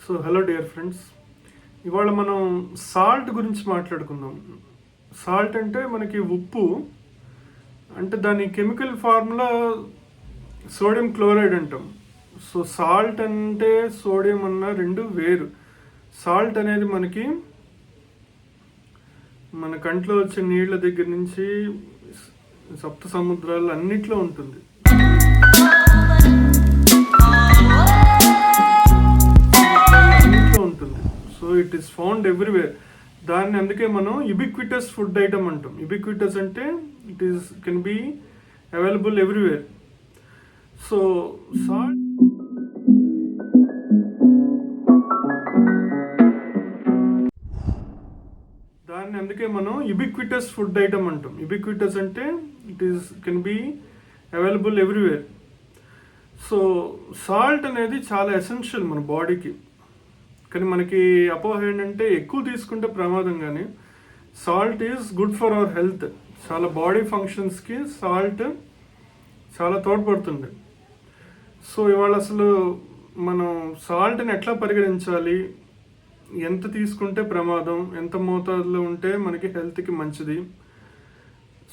So hello dear friends ఇవాళ మనం salt గురించి మాట్లాడుకుందాం. సాల్ట్ అంటే మనకి ఉప్పు అంటే దాని కెమికల్ ఫార్ములా సోడియం క్లోరైడ్ అంటాం. సో సాల్ట్ అంటే సోడియం అన్న రెండు వేరు. సాల్ట్ అనేది మనకి మన కంట్లో వచ్చే నీళ్ళ దగ్గర నుంచి సప్త సముద్రాలు అన్నిట్లో ఉంటుంది. So it is found everywhere దాన్ని అందుకే మనం ఇబిక్విటస్ ఫుడ్ ఐటమ్ అంటాం. ఇబిక్విటస్ అంటే it is can be available everywhere so salt దాన్ని అందుకే మనం ఇబిక్విటస్ ఫుడ్ ఐటమ్ అంటాం. ఇబిక్విటస్ అంటే it is can be available everywhere so salt అనేది చాలా ఎసెన్షియల్ మన బాడీకి కానీ మనకి అపోహ ఏంటంటే ఎక్కువ తీసుకుంటే ప్రమాదం కానీ salt is good for our health చాలా బాడీ ఫంక్షన్స్కి సాల్ట్ చాలా తోడ్పడుతుంది. సో ఇవాళ అసలు మనం సాల్ట్ని ఎట్లా పరిగణించాలి? ఎంత తీసుకుంటే ప్రమాదం? ఎంత మోతాదులో ఉంటే మనకి హెల్త్కి మంచిది?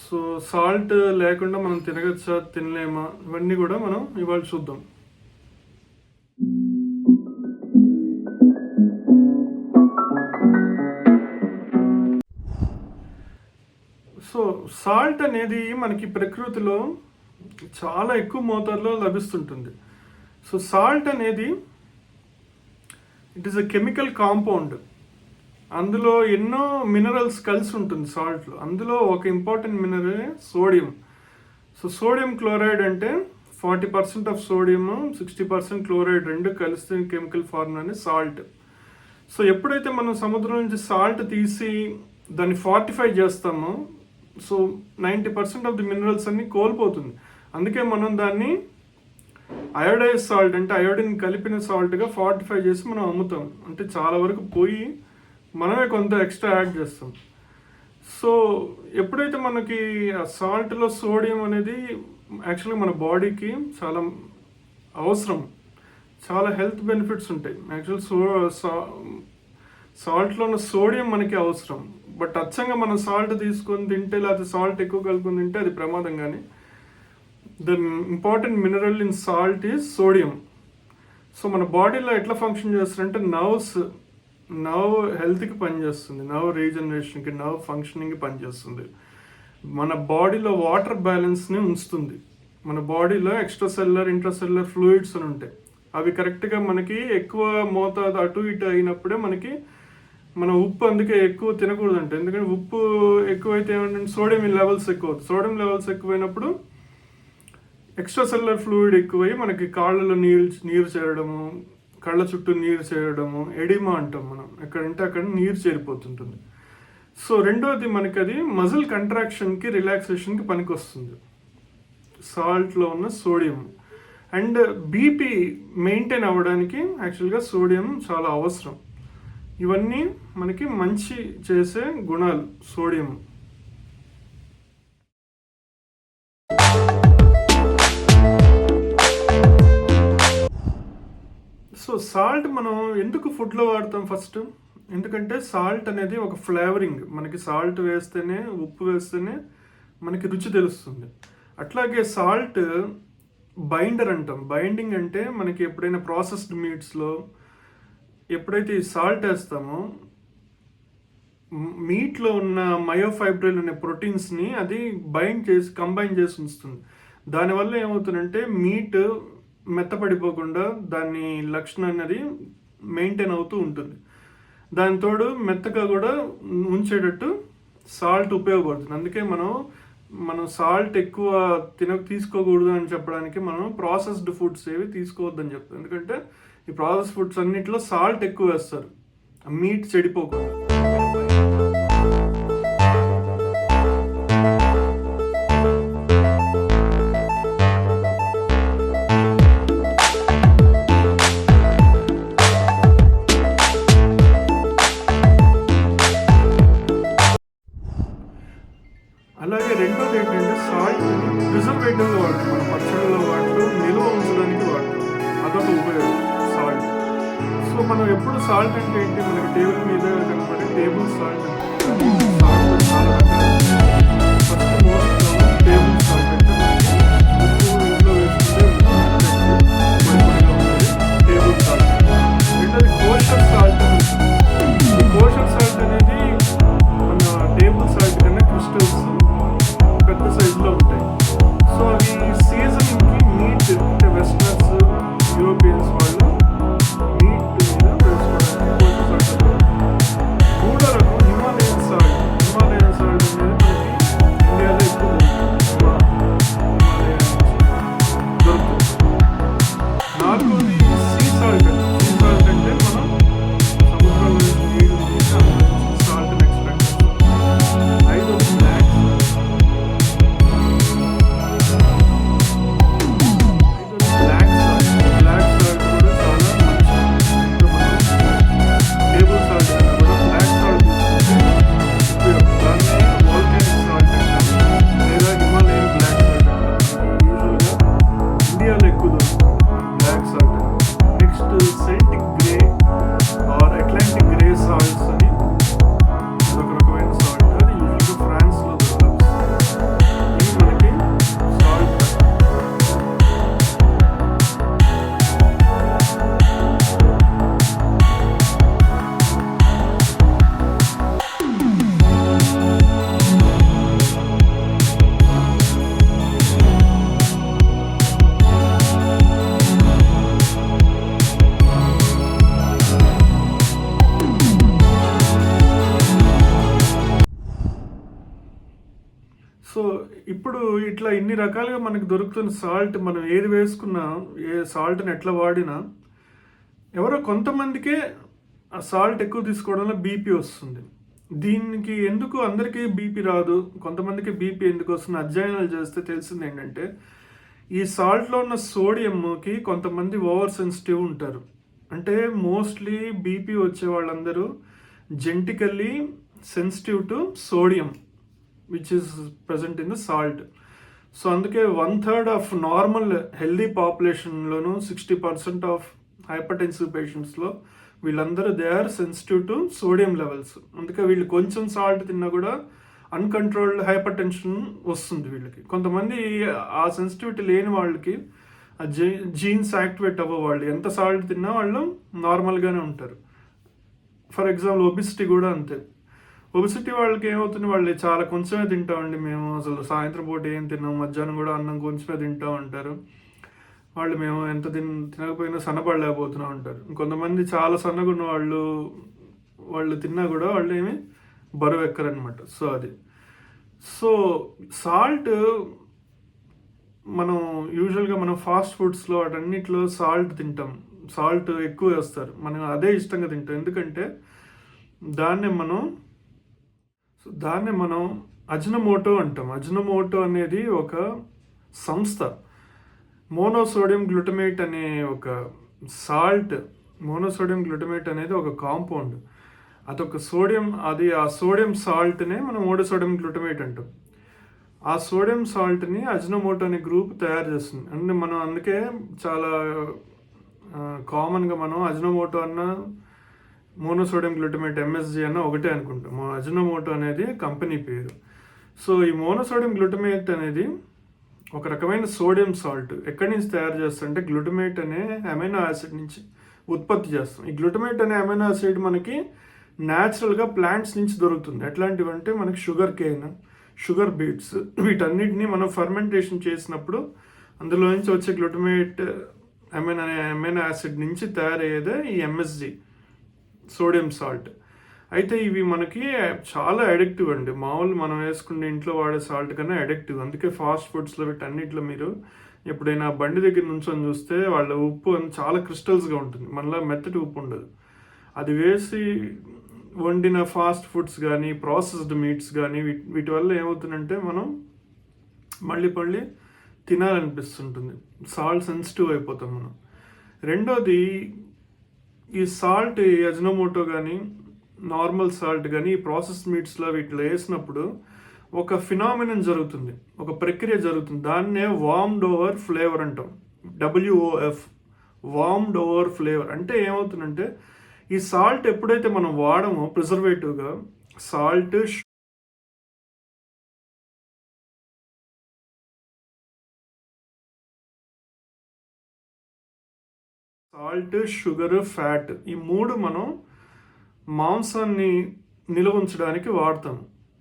సో సాల్ట్ లేకుండా మనం తినగచ్చా? తినలేమా? ఇవన్నీ కూడా మనం ఇవాళ చూద్దాం. సో సాల్ట్ అనేది మనకి ప్రకృతిలో చాలా ఎక్కువ మోతాదులో లభిస్తుంటుంది. సో సాల్ట్ అనేది it is a chemical compound. అందులో ఎన్నో మినరల్స్ కలిసి ఉంటుంది సాల్ట్లో. అందులో ఒక important mineral sodium. So sodium chloride అంటే forty percent of sodium sixty percent chloride రెండు కలిస్తే కెమికల్ ఫార్ములాని సాల్ట్. సో ఎప్పుడైతే మనం సముద్రం నుంచి సాల్ట్ తీసి దాన్ని ఫార్టిఫై చేస్తామో so ninety percent of the minerals అన్ని కోల్పోతుంది. అందుకే మనం దాన్ని అయోడైజ్ సాల్ట్ అంటే అయోడిన్ కలిపిన సాల్ట్గా ఫార్టిఫై చేసి మనం అమ్ముతాం. అంటే చాలా వరకు పోయి మనమే కొంత ఎక్స్ట్రా యాడ్ చేస్తాం. సో ఎప్పుడైతే మనకి ఆ సాల్ట్లో సోడియం అనేది యాక్చువల్గా మన బాడీకి చాలా అవసరం చాలా హెల్త్ బెనిఫిట్స్ ఉంటాయి. యాక్చువల్ సో సాల్ట్లో ఉన్న సోడియం మనకి అవసరం. బట్ అచ్చంగా మనం సాల్ట్ తీసుకొని తింటే లేకపోతే సాల్ట్ ఎక్కువ కలుపుకొని తింటే అది ప్రమాదం కానీ the important mineral in salt is sodium so మన బాడీలో ఎట్లా ఫంక్షన్ చేస్తారంటే నర్వ్స్ నర్వ్ హెల్త్కి పనిచేస్తుంది నర్వ్ రీజనరేషన్కి నర్వ్ ఫంక్షనింగ్కి పనిచేస్తుంది. మన బాడీలో వాటర్ బ్యాలెన్స్ని ఉంచుతుంది. మన బాడీలో extra cellular intra cellular fluids అని ఉంటాయి. అవి కరెక్ట్గా మనకి ఎక్కువ మోతాదు అటు ఇటు అయినప్పుడే మనకి మన ఉప్పు అందుకే ఎక్కువ తినకూడదు అంటే ఎందుకంటే ఉప్పు ఎక్కువైతే ఏమంటే సోడియం లెవెల్స్ ఎక్కువ అవుతుంది సోడియం లెవెల్స్ ఎక్కువైనప్పుడు ఎక్స్ట్రా సెల్లర్ ఫ్లూయిడ్ ఎక్కువై మనకి కాళ్ళలో నీరు నీరు చేరడము కళ్ళ చుట్టూ నీరు చేరడము ఎడిమా అంటాం మనం. ఎక్కడంటే అక్కడ నీరు చేరిపోతుంటుంది. సో రెండోది మనకి అది మజిల్ కంట్రాక్షన్కి రిలాక్సేషన్కి పనికి వస్తుంది సాల్ట్లో ఉన్న సోడియం. అండ్ బీపీ మెయింటైన్ అవ్వడానికి యాక్చువల్గా సోడియం చాలా అవసరం. ఇవన్నీ మనకి మంచి చేసే గుణాలు సోడియం. సో సాల్ట్ మనం ఎందుకు ఫుడ్లో వాడతాం ఫస్ట్? ఎందుకంటే సాల్ట్ అనేది ఒక ఫ్లేవరింగ్. మనకి సాల్ట్ వేస్తేనే ఉప్పు వేస్తేనే మనకి రుచి తెలుస్తుంది. అట్లాగే సాల్ట్ బైండర్ అంటాం. బైండింగ్ అంటే మనకి ఎప్పుడైనా ప్రాసెస్డ్ మీట్స్లో ఎప్పుడైతే ఈ సాల్ట్ వేస్తామో మీట్లో ఉన్న మయోఫైబ్రిల్ అనే ప్రోటీన్స్ని అది బైండ్ చేసి కంబైన్ చేసి ఉంచుతుంది. దానివల్ల ఏమవుతుందంటే మీట్ మెత్తపడిపోకుండా దాని లక్షణం అనేది మెయింటైన్ అవుతూ ఉంటుంది. దాని తోడు మెత్తగా కూడా ఉంచేటట్టు సాల్ట్ ఉపయోగపడుతుంది. అందుకే మనం మనం సాల్ట్ ఎక్కువ తిన తీసుకోకూడదు అని చెప్పడానికి మనం ప్రాసెస్డ్ ఫుడ్స్ ఏవి తీసుకోవద్దని చెప్తాం. ఎందుకంటే ఈ ప్రాసెస్ ఫుడ్స్ అన్నింటిలో సాల్ట్ ఎక్కువ వేస్తారు. మీట్ చెడిపోకుండా. ఇన్ని రకాలుగా మనకు దొరుకుతున్న సాల్ట్ మనం ఏది వేసుకున్నా ఏ సాల్ట్ని ఎట్లా వాడినా ఎవరో కొంతమందికే ఆ సాల్ట్ ఎక్కువ తీసుకోవడంలో బీపీ వస్తుంది. దీనికి ఎందుకు అందరికీ బీపీ రాదు? కొంతమందికి బీపీ ఎందుకు వస్తుంది? అధ్యయనాలు చేస్తే తెలిసింది ఏంటంటే ఈ సాల్ట్లో ఉన్న సోడియంకి కొంతమంది ఓవర్ సెన్సిటివ్ ఉంటారు. అంటే మోస్ట్లీ బీపీ వచ్చే వాళ్ళందరూ genetically sensitive to sodium which is present in the salt so అందుకే one third of normal healthy పాపులేషన్లోను sixty percent of hypertensive పేషెంట్స్లో వీళ్ళందరూ they are sensitive to sodium levels. అందుకే వీళ్ళు కొంచెం సాల్ట్ తిన్నా కూడా అన్కంట్రోల్డ్ హైపర్ టెన్షన్ వస్తుంది వీళ్ళకి. కొంతమంది ఆ సెన్సిటివిటీ లేని వాళ్ళకి ఆ జీన్స్ యాక్టివేట్ అవ్వ వాళ్ళు. ఎంత సాల్ట్ తిన్నా వాళ్ళు నార్మల్గానే ఉంటారు. ఫర్ ఎగ్జాంపుల్ ఒబిసిటీ కూడా అంతే. ఒబిసిటీ వాళ్ళకి ఏమవుతుంది? వాళ్ళు చాలా కొంచెమే తింటామండి మేము. అసలు సాయంత్రం పూట ఏం తిన్నాం మధ్యాహ్నం కూడా అన్నం కొంచెమే తింటా ఉంటారు. వాళ్ళు మేము ఎంత తిన్ తినకపోయినా సన్నపడలేకపోతున్నాం ఉంటారు కొంతమంది చాలా సన్నగా ఉన్న వాళ్ళు వాళ్ళు తిన్నా కూడా వాళ్ళు ఏమి బరువు ఎక్కరనమాట సో అది. సో సాల్ట్ మనం యూజువల్గా మనం ఫాస్ట్ ఫుడ్స్లో వాటన్నిటిలో సాల్ట్ తింటాం. సాల్ట్ ఎక్కువ వేస్తారు. మనం అదే ఇష్టంగా తింటాం. ఎందుకంటే దాన్నే మనం సో దాన్నే మనం అజ్నమోటో అంటాం. అజ్నమోటో అనేది ఒక సంస్థ. మోనోసోడియం గ్లూటమేట్ అనే ఒక సాల్ట్ మోనోసోడియం గ్లూటమేట్ అనేది ఒక కాంపౌండ్. అదొక సోడియం అది ఆ సోడియం సాల్ట్నే మనం మోనోసోడియం గ్లూటమేట్ అంటాం. ఆ సోడియం సాల్ట్ని అజ్నమోటో అనే గ్రూప్ తయారు చేస్తుంది. అంటే మనం అందుకే చాలా కామన్గా మనం అజ్నమోటో అన్న మోనోసోడియం గ్లూటమేట్ ఎంఎస్జి అన్న ఒకటే అనుకుంటాం. అజ్నమోటో అనేది కంపెనీ పేరు. సో ఈ మోనోసోడియం గ్లూటమేట్ అనేది ఒక రకమైన సోడియం సాల్ట్. ఎక్కడి నుంచి తయారు చేస్తారంటే గ్లూటమేట్ అనే అమైనో యాసిడ్ నుంచి ఉత్పత్తి చేస్తాం. ఈ గ్లూటమేట్ అనే అమైనో యాసిడ్ మనకి న్యాచురల్గా ప్లాంట్స్ నుంచి దొరుకుతుంది. ఎట్లాంటివి అంటే మనకి షుగర్ కేన్ షుగర్ బీట్స్ వీటన్నిటిని మనం ఫర్మెంటేషన్ చేసినప్పుడు అందులో నుంచి వచ్చే గ్లూటమేట్ అమైనో అమైనో యాసిడ్ నుంచి తయారయ్యేదే ఈ ఎంఎస్జి సోడియం సాల్ట్. అయితే ఇవి మనకి చాలా అడిక్టివ్ అండి. మామూలు మనం వేసుకునే ఇంట్లో వాడే సాల్ట్ కన్నా అడిక్టివ్ అందుకే ఫాస్ట్ ఫుడ్స్లో వీటన్నిటిలో మీరు ఎప్పుడైనా బండి దగ్గర నుంచొని చూస్తే వాళ్ళ ఉప్పు అని చాలా క్రిస్టల్స్గా ఉంటుంది. మనలో మెత్తటి ఉప్పు ఉండదు. అది వేసి వండిన ఫాస్ట్ ఫుడ్స్ కానీ ప్రాసెస్డ్ మీట్స్ కానీ వీటి వీటి వల్ల ఏమవుతుందంటే మనం మళ్ళీ మళ్ళీ తినాలనిపిస్తుంటుంది. సాల్ట్ సెన్సిటివ్ అయిపోతాం మనం. రెండోది ఈ సాల్ట్ అజినోమోటో కానీ నార్మల్ సాల్ట్ కానీ ఈ ప్రాసెస్ మీట్స్లో వీటిలో వేసినప్పుడు ఒక ఫినామినన్ జరుగుతుంది. ఒక ప్రక్రియ జరుగుతుంది. దాన్నే వామ్డ్ ఓవర్ ఫ్లేవర్ అంటాం. డబ్ల్యూఓఎఫ్ వామ్డ్ ఓవర్ ఫ్లేవర్ అంటే ఏమవుతుందంటే ఈ సాల్ట్ ఎప్పుడైతే మనం వాడమో ప్రిజర్వేటివ్గా సాల్ట్ సాల్ట్ షుగర్ ఫ్యాట్ ఈ మూడు మనం మాంసాన్ని నిల్వ ఉంచడానికి వాడతాం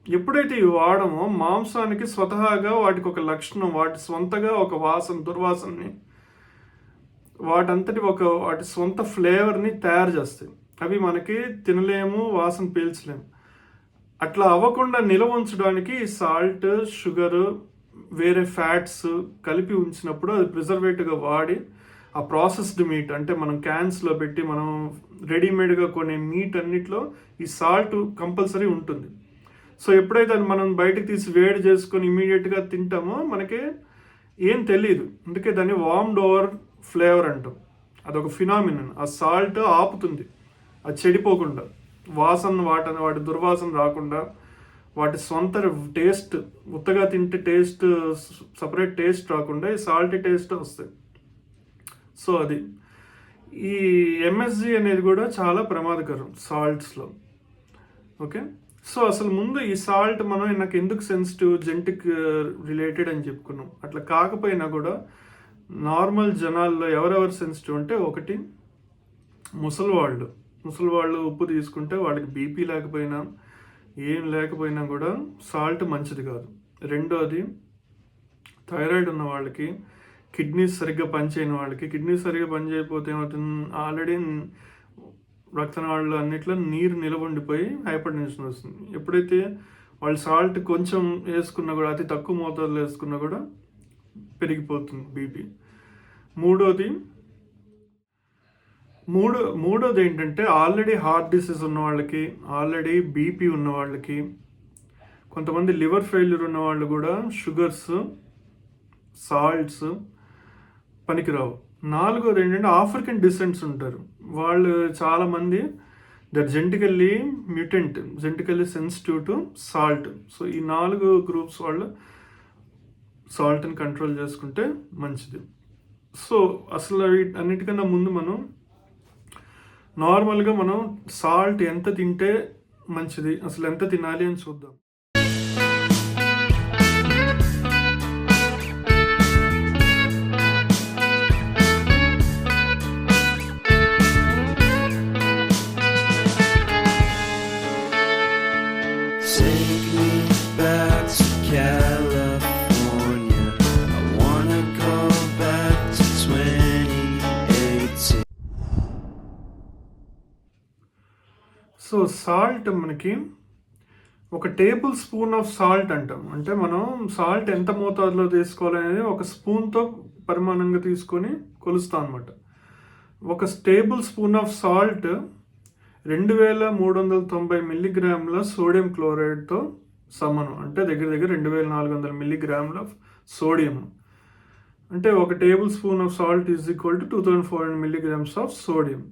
ఎప్పుడైతే ఇవి వాడమో మాంసానికి స్వతహాగా వాటికి ఒక లక్షణం వాటి స్వంతగా ఒక వాసన దుర్వాసనని వాటంతటి ఒక వాటి సొంత ఫ్లేవర్ని తయారు చేస్తాయి. అవి మనకి తినలేము వాసన పీల్చలేము. అట్లా అవ్వకుండా నిల్వ ఉంచడానికి సాల్ట్ షుగర్ వేరే ఫ్యాట్స్ కలిపి ఉంచినప్పుడు అది ప్రిజర్వేటివ్గా వాడి ఆ ప్రాసెస్డ్ మీట్ అంటే మనం క్యాన్స్లో పెట్టి మనం రెడీమేడ్గా కొనే మీట్ అన్నిట్లో ఈ సాల్ట్ కంపల్సరీ ఉంటుంది. సో ఎప్పుడైతే అది మనం బయటకు తీసి వేడి చేసుకొని ఇమీడియట్గా తింటామో మనకి ఏం తెలియదు అందుకే దాన్ని వామ్డ్ ఓవర్ ఫ్లేవర్ అంటాం. అదొక ఫినామినన్ ఆ సాల్ట్ ఆపుతుంది. అది చెడిపోకుండా. వాసన వాటని వాటి దుర్వాసన రాకుండా వాటి సొంత టేస్ట్ ఉత్తగా తింటే టేస్ట్ సపరేట్ టేస్ట్ రాకుండా ఈ సాల్ట్ టేస్ట్ వస్తాయి. సో అది. ఈ ఎంఎస్జి అనేది కూడా చాలా ప్రమాదకరం సాల్ట్స్లో. ఓకే? సో అసలు ముందు ఈ సాల్ట్ మనం నాకు ఎందుకు సెన్సిటివ్ జెంటిక్ రిలేటెడ్ అని చెప్పుకున్నాం. అట్లా కాకపోయినా కూడా నార్మల్ జనాల్లో ఎవరెవరు సెన్సిటివ్ అంటే ఒకటి ముసలి వాళ్ళు ముసలి వాళ్ళు ఉప్పు తీసుకుంటే వాళ్ళకి బీపీ లేకపోయినా ఏం లేకపోయినా కూడా సాల్ట్ మంచిది కాదు. రెండోది థైరాయిడ్ ఉన్న వాళ్ళకి కిడ్నీస్ సరిగ్గా పనిచేయని వాళ్ళకి కిడ్నీస్ సరిగ్గా పనిచేయకపోతే ఏమవుతుంది? ఆల్రెడీ రక్తనాళ్ళు అన్నిట్లో నీరు నిలబొండిపోయి హైపర్టెన్షన్ వస్తుంది. ఎప్పుడైతే వాళ్ళు సాల్ట్ కొంచెం వేసుకున్నా కూడా అతి తక్కువ మోతాదులో వేసుకున్నా కూడా పెరిగిపోతుంది బీపీ మూడోది మూడో మూడోది ఏంటంటే ఆల్రెడీ హార్ట్ డిసీజ్ ఉన్న వాళ్ళకి ఆల్రెడీ బీపీ ఉన్న వాళ్ళకి కొంతమంది లివర్ ఫెయిల్యూర్ ఉన్న వాళ్ళు కూడా షుగర్స్ సాల్ట్స్ పనికిరావు. నాలుగోది ఏంటంటే ఆఫ్రికన్ డిసెంట్స్ ఉంటారు. వాళ్ళు చాలామంది they're genetically mutant genetically sensitive to salt. So ఈ నాలుగు గ్రూప్స్ వాళ్ళు సాల్ట్ని కంట్రోల్ చేసుకుంటే మంచిది. సో అసలు అన్నిటికన్నా ముందు మనం నార్మల్గా మనం సాల్ట్ ఎంత తింటే మంచిది అసలు ఎంత తినాలి అని చూద్దాం. సో సాల్ట్ మనకి ఒక టేబుల్ స్పూన్ ఆఫ్ సాల్ట్ అంటాం. అంటే మనం సాల్ట్ ఎంత మోతాదులో తీసుకోవాలి అనేది ఒక స్పూన్తో పరిమాణంగా తీసుకొని కొలుస్తాం అనమాట ఒక టేబుల్ స్పూన్ ఆఫ్ సాల్ట్ రెండు వేల మూడు వందల తొంభై మిల్లీగ్రాముల సోడియం క్లోరైడ్తో సమానం. అంటే దగ్గర దగ్గర రెండు వేల నాలుగు వందల మిల్లీగ్రాముల సోడియం. అంటే ఒక tablespoon of salt is equal to two thousand four hundred milligrams of sodium.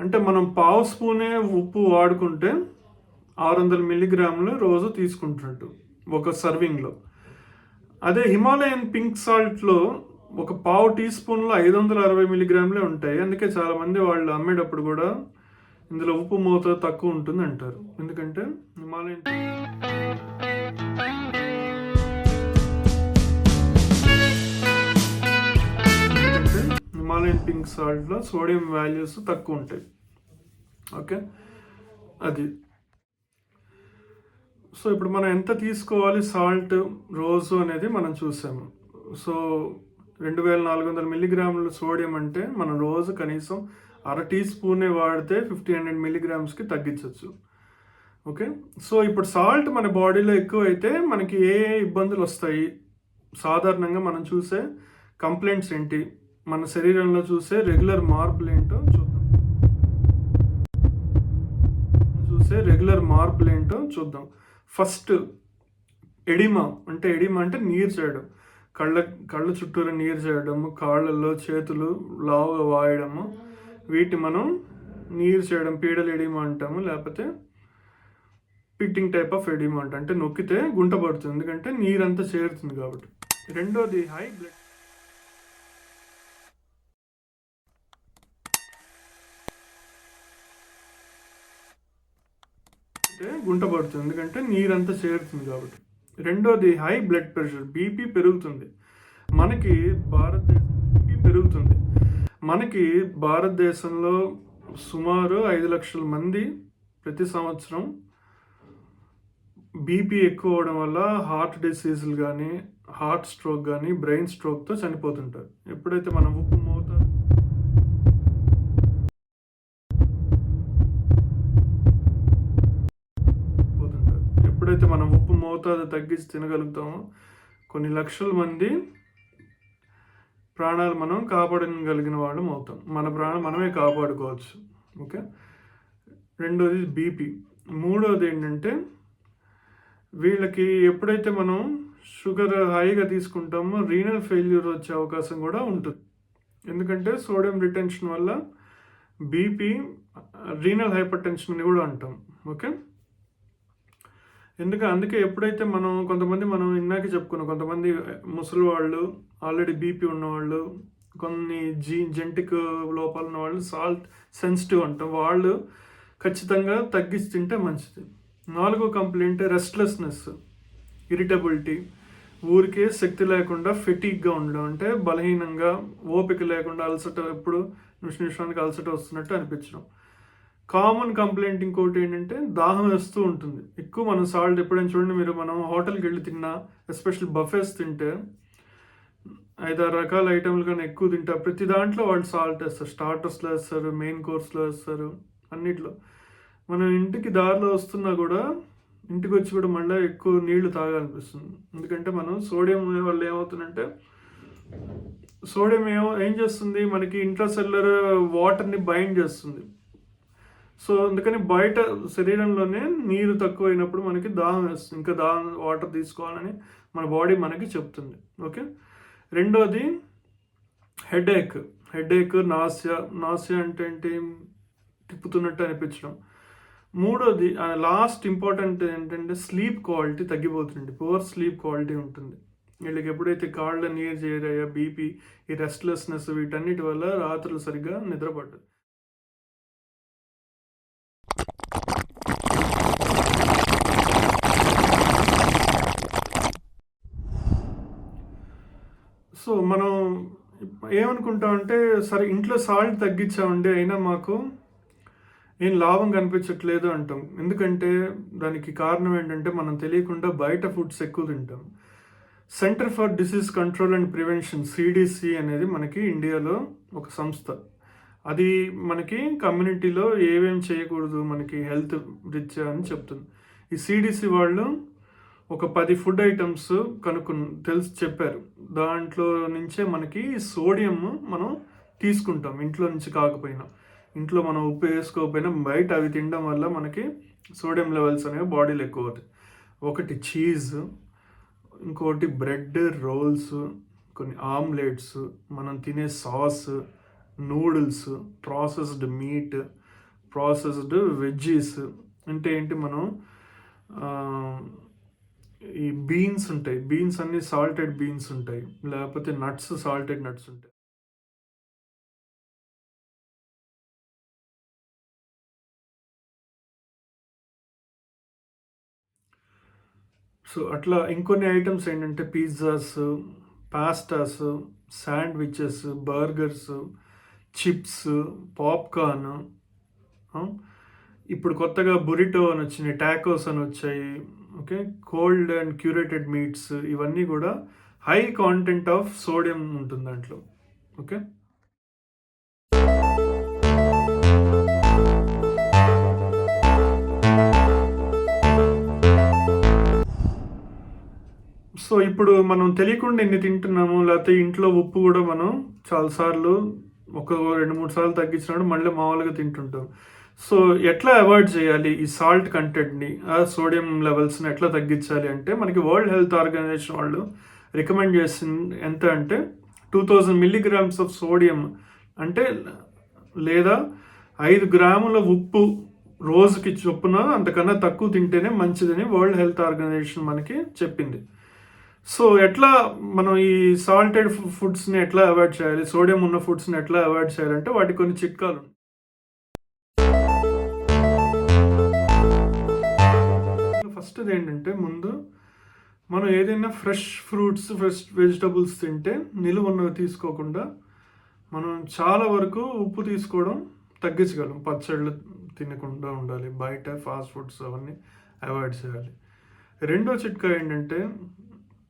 అంటే మనం పావు స్పూనే ఉప్పు వాడుకుంటే ఆరు వందల మిల్లీగ్రాములు రోజు తీసుకుంటున్నట్టు ఒక సర్వింగ్లో. అదే హిమాలయన్ పింక్ సాల్ట్లో ఒక పావు టీ స్పూన్లో ఐదు వందల అరవై మిల్లీగ్రాములే ఉంటాయి. అందుకే చాలామంది వాళ్ళు అమ్మేటప్పుడు కూడా ఇందులో ఉప్పు మోతాదు తక్కువ ఉంటుంది అంటారు ఎందుకంటే హిమాలయన్ హిమాలయన్ పింక్ సాల్ట్లో సోడియం వాల్యూస్ తక్కువ ఉంటాయి. ఓకే? అది. సో ఇప్పుడు మనం ఎంత తీసుకోవాలి? సాల్ట్ రోజు అనేది మనం చూసాము. సో రెండు వేల నాలుగు వందల మిల్లీగ్రాముల సోడియం అంటే మనం రోజు కనీసం అర టీ స్పూనే వాడితే ఫిఫ్టీ హండ్రెడ్ మిల్లీగ్రామ్స్కి తగ్గించవచ్చు ఓకే? సో ఇప్పుడు సాల్ట్ మన బాడీలో ఎక్కువ అయితే మనకి ఏ ఏ ఇబ్బందులు వస్తాయి? సాధారణంగా మనం చూసే కంప్లైంట్స్ ఏంటి? మన శరీరంలో చూసే రెగ్యులర్ మార్పులు ఏంటో చూద్దాం. చూసే రెగ్యులర్ మార్పులు ఏంటో చూద్దాం. First oedema. అంటే ఎడిమా అంటే నీరు చేయడం. కళ్ళ కళ్ళ చుట్టూరు నీరు చేయడము కాళ్ళల్లో చేతులు లావుగా వాయడము. వీటి మనం నీరు చేయడం పీడలు ఎడిమా అంటాము. లేకపోతే పిట్టింగ్ టైప్ ఆఫ్ ఎడిమా అంట అంటే నొక్కితే గుంట పడుతుంది. ఎందుకంటే నీరంతా చేరుతుంది కాబట్టి. రెండోది హై బ్లడ్ కుంటబడుతుంది ఎందుకంటే నీరంతా చేరుతుంది కాబట్టి. రెండోది హై బ్లడ్ ప్రెషర్ బీపీ పెరుగుతుంది. మనకి భారతదేశం బీపీ పెరుగుతుంది. మనకి భారతదేశంలో సుమారు ఐదు లక్షల మంది ప్రతి సంవత్సరం బీపీ ఎక్కువ అవడం వల్ల హార్ట్ డిసీజులు కానీ హార్ట్ స్ట్రోక్ కానీ బ్రెయిన్ స్ట్రోక్తో చనిపోతుంటారు. ఎప్పుడైతే మనం ఉప్పు మోత ఎప్పుడైతే మనం ఉప్పు మోతాదు తగ్గించి తినగలుగుతామో కొన్ని లక్షల మంది ప్రాణాలు మనం కాపాడగలిగిన వాళ్ళం అవుతాం. మన ప్రాణం మనమే కాపాడుకోవచ్చు. ఓకే? రెండోది బీపీ. మూడోది ఏంటంటే వీళ్ళకి ఎప్పుడైతే మనం షుగర్ హైగా తీసుకుంటామో రీనల్ ఫెయిల్యూర్ వచ్చే అవకాశం కూడా ఉంటుంది. ఎందుకంటే సోడియం రిటెన్షన్ వల్ల బీపీ రీనల్ హైపర్ టెన్షన్ అని కూడా అంటాం. ఓకే? ఎందుకు అందుకే ఎప్పుడైతే మనం కొంతమంది మనం ఇందాక చెప్పుకున్నాం కొంతమంది ముసలి వాళ్ళు ఆల్రెడీ బీపీ ఉన్నవాళ్ళు కొన్ని జీ జెంటిక్ లోపాలు ఉన్న వాళ్ళు సాల్ట్ సెన్సిటివ్ అంటాం. వాళ్ళు ఖచ్చితంగా తగ్గించి తింటే మంచిది. నాలుగో కంప్లైంట్ రెస్ట్లెస్నెస్ ఇరిటబిలిటీ ఊరికే శక్తి లేకుండా ఫెటిక్గా ఉండడం. అంటే బలహీనంగా ఓపిక లేకుండా అలసట ఎప్పుడు నిమిషం నిమిషానికి అలసట వస్తున్నట్టు అనిపించడం. కామన్ కంప్లైంట్ ఇంకోటి ఏంటంటే దాహం వేస్తూ ఉంటుంది. ఎక్కువ మనం సాల్ట్ ఎప్పుడైనా చూడండి మీరు మనం హోటల్కి వెళ్ళి తిన్నా ఎస్పెషల్ బఫేస్ తింటే ఐదారు రకాల ఐటెంలు కానీ ఎక్కువ తింటా ప్రతి దాంట్లో వాళ్ళు సాల్ట్ వేస్తారు. స్టార్టర్స్లో వేస్తారు మెయిన్ కోర్స్లో వేస్తారు అన్నిట్లో. మనం ఇంటికి దారిలో వస్తున్నా కూడా ఇంటికి వచ్చి కూడా మళ్ళీ ఎక్కువ నీళ్ళు తాగాలనిపిస్తుంది. ఎందుకంటే మనం సోడియం వల్ల ఏమవుతుందంటే సోడియం ఏమో ఏం చేస్తుంది? మనకి ఇంట్రాసెల్లర్ వాటర్ని బైండ్ చేస్తుంది. సో అందుకని బయట శరీరంలోనే నీరు తక్కువైనప్పుడు మనకి దాహం వేస్తుంది. ఇంకా దాహం వాటర్ తీసుకోవాలని మన బాడీ మనకి చెప్తుంది. ఓకే? రెండోది హెడేక్. హెడేక్ నాస్య. నాస్య అంటే ఏంటి? తిప్పుతున్నట్టు అనిపించడం. మూడోది లాస్ట్ ఇంపార్టెంట్ ఏంటంటే స్లీప్ క్వాలిటీ తగ్గిపోతుంది పువర్ స్లీప్ క్వాలిటీ ఉంటుంది. వీళ్ళకి ఎప్పుడైతే కాళ్ళ నీరు చేరాయా బీపీ ఈ రెస్ట్లెస్నెస్ వీటన్నిటి వల్ల రాత్రులు సరిగ్గా నిద్రపడ్డదు సో మనం ఏమనుకుంటామంటే సరే ఇంట్లో సాల్ట్ తగ్గించామండి అయినా మాకు ఏం లాభం కనిపించట్లేదు అంటాం. ఎందుకంటే దానికి కారణం ఏంటంటే మనం తెలియకుండా బయట ఫుడ్స్ ఎక్కువ తింటాం. Center for disease control and prevention CDC అనేది మనకి ఇండియాలో ఒక సంస్థ. అది మనకి కమ్యూనిటీలో ఏమేం చేయకూడదు మనకి హెల్త్ రిచ్ అని చెప్తుంది. ఈ సిడిసి వాళ్ళు ఒక పది ఫుడ్ ఐటమ్స్ కనుక్కు తెలిసి చెప్పారు. దాంట్లో నుంచే మనకి సోడియం మనం తీసుకుంటాం ఇంట్లో నుంచి కాకపోయినా. ఇంట్లో మనం ఉప్పు వేసుకోకపోయినా బయట అవి తినడం వల్ల మనకి సోడియం లెవెల్స్ అనేవి బాడీలో ఎక్కువ అవుతాయి. ఒకటి చీజ్ ఇంకోటి బ్రెడ్ రోల్స్ కొన్ని ఆమ్లెట్స్ మనం తినే sauce noodles processed meat processed veggies అంటే ఏంటి మనం ఈ బీన్స్ ఉంటాయి. బీన్స్ అన్ని సాల్టెడ్ బీన్స్ ఉంటాయి. లేకపోతే నట్స్ సాల్టెడ్ నట్స్ ఉంటాయి. సో అట్లా ఇంకొన్ని ఐటమ్స్ ఏంటంటే pizzas pastas sandwiches burgers chips popcorn ఇప్పుడు కొత్తగా బురిటో అని వచ్చినాయి టాకోస్ అని వచ్చాయి. Okay? Cold and curated meats ఇవన్నీ కూడా హై కాంటెంట్ ఆఫ్ సోడియం ఉంటుంది దాంట్లో. ఓకే? సో ఇప్పుడు మనం తెలియకుండా ఎన్ని తింటున్నాము లేకపోతే ఇంట్లో ఉప్పు కూడా మనం చాలాసార్లు ఒక రెండు మూడు సార్లు తగ్గించినప్పుడు మళ్ళీ మామూలుగా తింటుంటాం. సో ఎట్లా అవాయిడ్ చేయాలి ఈ సాల్ట్ కంటెంట్ని? ఆ సోడియం లెవెల్స్ని ఎట్లా తగ్గించాలి అంటే మనకి వరల్డ్ హెల్త్ ఆర్గనైజేషన్ వాళ్ళు రికమెండ్ చేసింది ఎంత అంటే two thousand milligrams of sodium అంటే లేదా ఐదు గ్రాముల ఉప్పు రోజుకి చొప్పున అంతకన్నా తక్కువ తింటేనే మంచిదని వరల్డ్ హెల్త్ ఆర్గనైజేషన్ మనకి చెప్పింది. సో ఎట్లా మనం ఈ సాల్టెడ్ ఫుడ్స్ని ఎట్లా అవాయిడ్ చేయాలి? సోడియం ఉన్న ఫుడ్స్ని ఎట్లా అవాయిడ్ చేయాలంటే వాటి కొన్ని చిట్కాలు ఫస్ట్ది ఏంటంటే ముందు మనం ఏదైనా ఫ్రెష్ ఫ్రూట్స్ ఫ్రెష్ వెజిటబుల్స్ తింటే నిలువ ఉన్నవి తీసుకోకుండా మనం చాలా వరకు ఉప్పు తీసుకోవడం తగ్గించగలం. పచ్చళ్ళు తినకుండా ఉండాలి. బయట ఫాస్ట్ ఫుడ్స్ అవన్నీ అవాయిడ్ చేయాలి. రెండో చిట్కా ఏంటంటే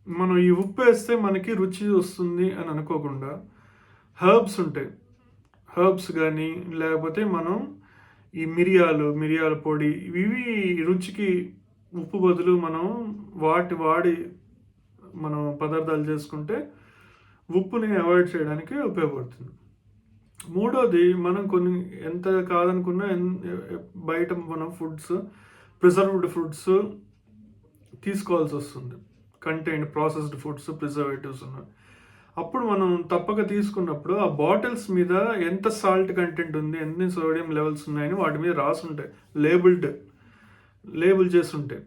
మనం ఈ ఉప్పు వేస్తే మనకి రుచి వస్తుంది అని అనుకోకుండా హర్బ్స్ ఉంటాయి. హర్బ్స్ కానీ లేకపోతే మనం ఈ మిరియాలు మిరియాల పొడి ఇవి రుచికి ఉప్పు బదులు మనం వాటి వాడి మనం పదార్థాలు చేసుకుంటే ఉప్పుని అవాయిడ్ చేయడానికి ఉపయోగపడుతుంది. మూడోది మనం కొన్ని ఎంత కాదనుకున్నా బయట మనం ఫుడ్స్ ప్రిజర్వ్డ్ ఫుడ్స్ తీసుకోవాల్సి వస్తుంది. కంటైన్ ప్రాసెస్డ్ ఫుడ్స్ ప్రిజర్వేటివ్స్ ఉన్నాయి అప్పుడు మనం తప్పక తీసుకున్నప్పుడు ఆ బాటిల్స్ మీద ఎంత సాల్ట్ కంటెంట్ ఉంది ఎన్ని సోడియం లెవెల్స్ ఉన్నాయని వాటి మీద రాసి ఉంటాయి లేబుల్డ్ లేబుల్ చేస్తుంటే.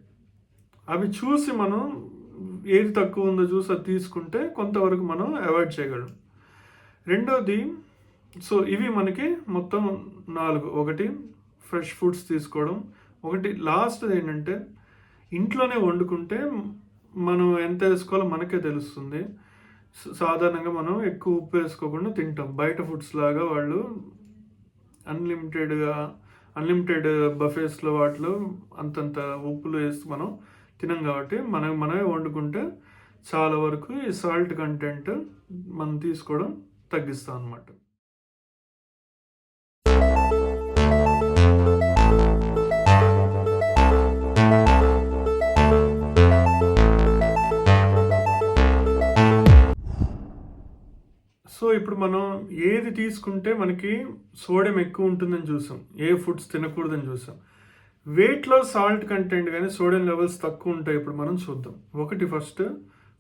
అవి చూసి మనం ఏది తక్కువ ఉందో చూసి అది తీసుకుంటే కొంతవరకు మనం అవాయిడ్ చేయగలం. రెండోది సో ఇవి మనకి మొత్తం నాలుగు. ఒకటి ఫ్రెష్ ఫుడ్స్ తీసుకోవడం. ఒకటి లాస్ట్ ఏంటంటే ఇంట్లోనే వండుకుంటే మనం ఎంత వేసుకోవాలో మనకే తెలుస్తుంది. సాధారణంగా మనం ఎక్కువ ఉప్పు వేసుకోకుండా తింటాం. బయట ఫుడ్స్ లాగా వాళ్ళు అన్లిమిటెడ్గా అన్లిమిటెడ్ బఫేస్లో uh, వాటిలో అంతంత ఉప్పులు వేసి మనం తినం కాబట్టి మనం మనమే వండుకుంటే చాలా వరకు ఈ సాల్ట్ కంటెంట్ మనం తీసుకోవడం తగ్గిస్తాం అన్నమాట. సో ఇప్పుడు మనం ఏది తీసుకుంటే మనకి సోడియం ఎక్కువ ఉంటుందని చూసాం. ఏ ఫుడ్స్ తినకూడదని చూసాం. వెయిట్లో సాల్ట్ కంటెంట్ కానీ సోడియం లెవెల్స్ తక్కువ ఉంటాయి. ఇప్పుడు మనం చూద్దాం. ఒకటి first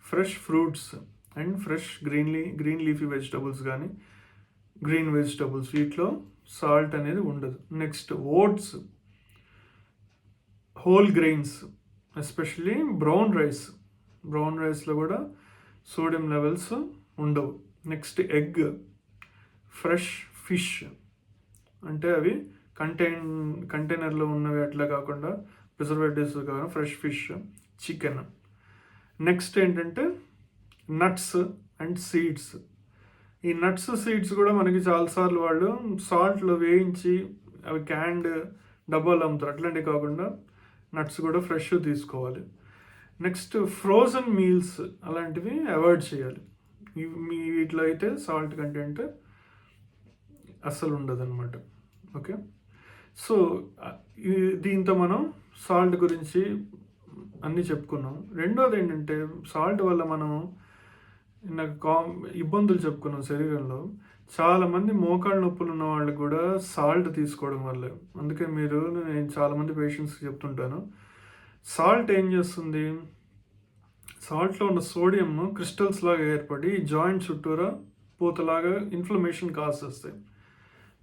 fresh fruits and fresh greenly green leafy vegetables కానీ గ్రీన్ వెజిటబుల్స్ వీటిలో సాల్ట్ అనేది ఉండదు. Next oats whole grains especially brown rice brown రైస్లో కూడా సోడియం లెవెల్స్ ఉండవు. Next egg fresh fish. అంటే అవి కంటైన్ కంటైనర్లో ఉన్నవి అట్లా కాకుండా ప్రిజర్వేటివ్స్ కాకుండా ఫ్రెష్ ఫిష్ చికెన్. నెక్స్ట్ ఏంటంటే నట్స్ అండ్ సీడ్స్. ఈ నట్స్ సీడ్స్ కూడా మనకి చాలాసార్లు వాళ్ళు సాల్ట్లో వేయించి అవి క్యాండ్ డబ్బాలు అమ్ముతారు. అట్లాంటివి కాకుండా నట్స్ కూడా ఫ్రెష్ తీసుకోవాలి. నెక్స్ట్ ఫ్రోజన్ మీల్స్ అలాంటివి అవాయిడ్ చేయాలి. మీ వీటిలో అయితే సాల్ట్ కంటెంట్ అస్సలు ఉండదన్నమాట ఓకే సో దీంతో మనం సాల్ట్ గురించి అన్నీ చెప్పుకున్నాం. రెండోది ఏంటంటే సాల్ట్ వల్ల మనం నాకు కా ఇబ్బందులు చెప్పుకున్నాం శరీరంలో. చాలామంది మోకాళ్ళ నొప్పులు ఉన్న వాళ్ళు కూడా సాల్ట్ తీసుకోవడం వల్ల. అందుకే మీరు నేను చాలామంది పేషెంట్స్కి చెప్తుంటాను. సాల్ట్ ఏం చేస్తుంది? సాల్ట్లో ఉన్న సోడియం క్రిస్టల్స్ లాగా ఏర్పడి జాయింట్ చుట్టూరా పూతలాగా ఇన్ఫ్లమేషన్ కాజ్ చేస్తాయి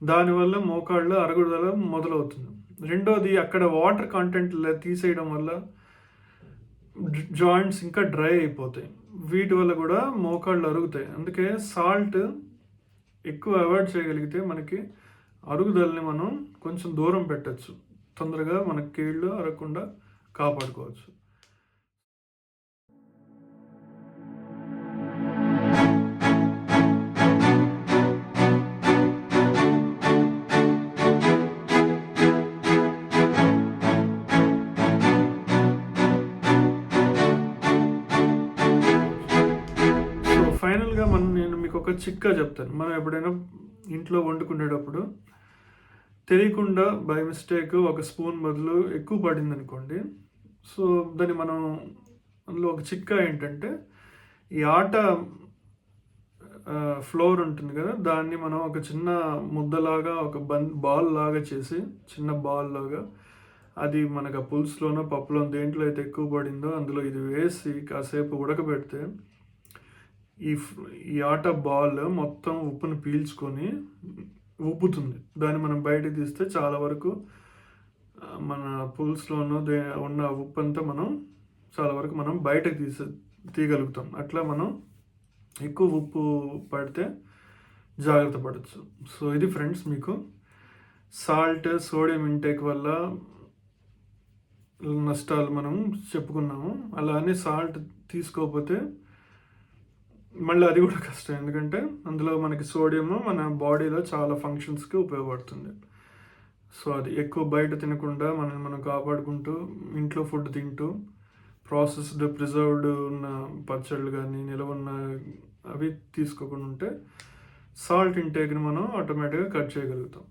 దానివల్ల మోకాళ్ళ అరుగుదల మొదలవుతుంది. రెండోది అక్కడ వాటర్ కంటెంట్ తీసేయడం వల్ల జాయింట్స్ ఇంకా డ్రై అయిపోతాయి. వీటి వల్ల కూడా మోకాళ్ళు అరుగుతాయి. అందుకే సాల్ట్ ఎక్కువ అవాయిడ్ చేయగలిగితే మనకి అరుగుదలని మనం కొంచెం దూరం పెట్టచ్చు. తొందరగా మన కీళ్ళు అరగకుండా కాపాడుకోవచ్చు. ఒక చిట్కా చెప్తాను. మనం ఎప్పుడైనా ఇంట్లో వండుకునేటప్పుడు తెలియకుండా బై మిస్టేక్ ఒక స్పూన్ బదులు ఎక్కువ పడింది అనుకోండి సో దాన్ని మనం అందులో ఒక చిక్క ఏంటంటే ఈ ఆట ఫ్లోర్ ఉంటుంది కదా దాన్ని మనం ఒక చిన్న ముద్దలాగా ఒక బన్ బాల్ లాగా చేసి చిన్న బాల్ లాగా అది మనకు ఆ పులుసులోనో పప్పులో దేంట్లో అయితే ఎక్కువ పడిందో అందులో ఇది వేసి కాసేపు ఉడకబెడితే ఈ ఈ ఆట బాల్ మొత్తం ఉప్పును పీల్చుకొని ఉబ్బుతుంది. దాన్ని మనం బయటకు తీస్తే చాలా వరకు మన పుల్స్లోనూ దే ఉన్న ఉప్పు అంతా మనం చాలా వరకు మనం బయటకు తీసే తీయగలుగుతాం. అట్లా మనం ఎక్కువ ఉప్పు పడితే జాగ్రత్త పడచ్చు. సో ఇది ఫ్రెండ్స్ మీకు సాల్ట్ సోడియం ఇంటేక్ వల్ల నష్టాలు మనం చెప్పుకున్నాము. అలానే సాల్ట్ తీసుకోకపోతే మళ్ళీ అది కూడా కష్టం. ఎందుకంటే అందులో మనకి సోడియము మన బాడీలో చాలా ఫంక్షన్స్కి ఉపయోగపడుతుంది. సో అది ఎక్కువ బయట తినకుండా మనం మనం కాపాడుకుంటూ ఇంట్లో ఫుడ్ తింటూ ప్రాసెస్డ్ ప్రిజర్వ్డ్ ఉన్న పచ్చళ్ళు కానీ నిలవ ఉన్న అవి తీసుకోకుండా ఉంటే సాల్ట్ ఇంటేక్ని మనం ఆటోమేటిక్గా కట్ చేయగలుగుతాం.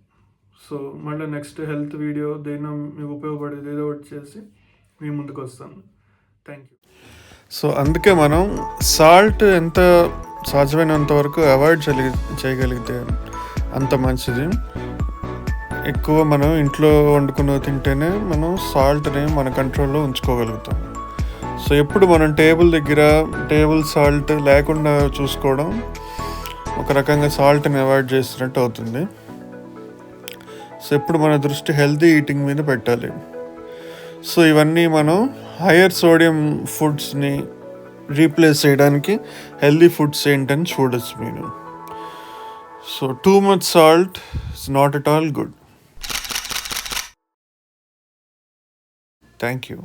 సో మళ్ళీ నెక్స్ట్ హెల్త్ వీడియో దేని మీకు ఉపయోగపడేది ఏదో ఒకటి చేసి మీ ముందుకు వస్తాను. థ్యాంక్ యూ సో అందుకే మనం సాల్ట్ ఎంత సాధ్యమైనంత వరకు అవాయిడ్ చేయగలిగితే అంత మంచిది. ఎక్కువ మనం ఇంట్లో వండుకున్న తింటేనే మనం సాల్ట్ని మన కంట్రోల్లో ఉంచుకోగలుగుతాం. సో ఎప్పుడు మనం టేబుల్ దగ్గర టేబుల్ సాల్ట్ లేకుండా చూసుకోవడం ఒక రకంగా సాల్ట్ని అవాయిడ్ చేసినట్టు అవుతుంది. సో ఎప్పుడు మన దృష్టి హెల్తీ ఈటింగ్ మీద పెట్టాలి. సో ఇవన్నీ మనం హైయర్ సోడియం ఫుడ్స్ని రీప్లేస్ చేయడానికి హెల్దీ ఫుడ్స్ ఏంటని చూడొచ్చు మీరు. So too much salt is not at all good. Thank you.